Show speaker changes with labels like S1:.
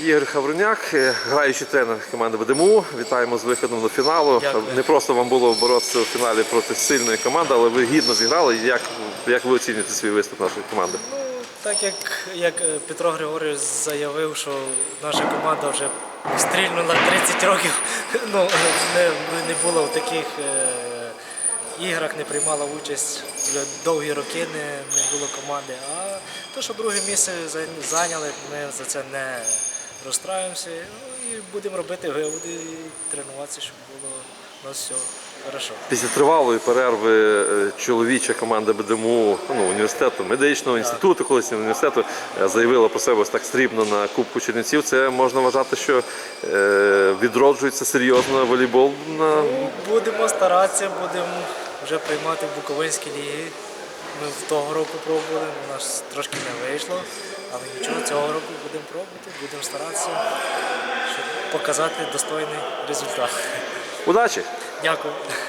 S1: Ігор Хавруняк, е, граючий тренер команди БДМУ. Вітаємо з виходом до фіналу.
S2: Дякую.
S1: Не просто вам було боротися у фіналі проти сильної команди, але ви гідно зіграли. Як, як ви оцінюєте свій виступ нашої команди?
S2: Ну, так як, як е, Петро Григорович заявив, що наша команда вже стрільнула 30 років, ну, не, не було в таких е, іграх, не приймала участь вже довгі роки, не, не було команди. А то, що друге місце зайняли, ми за це не розстраюємося. Ну, і будемо робити виводи і тренуватися, щоб було у нас все хорошо.
S1: Після тривалої перерви е, чоловіча команда БДМУ ну, університету, медичного інституту, колишнього університету е, заявила про себе так стрібно на Кубку Чернівців. Це можна вважати, що е, відроджується серйозно волейбол на
S2: Будемо старатися, будемо вже приймати в Буковинській лігі. Ми того року пробували, у нас трошки не вийшло, але нічого, цього року будемо пробувати, будемо старатися, щоб показати достойний результат.
S1: удачі!
S2: Дякую.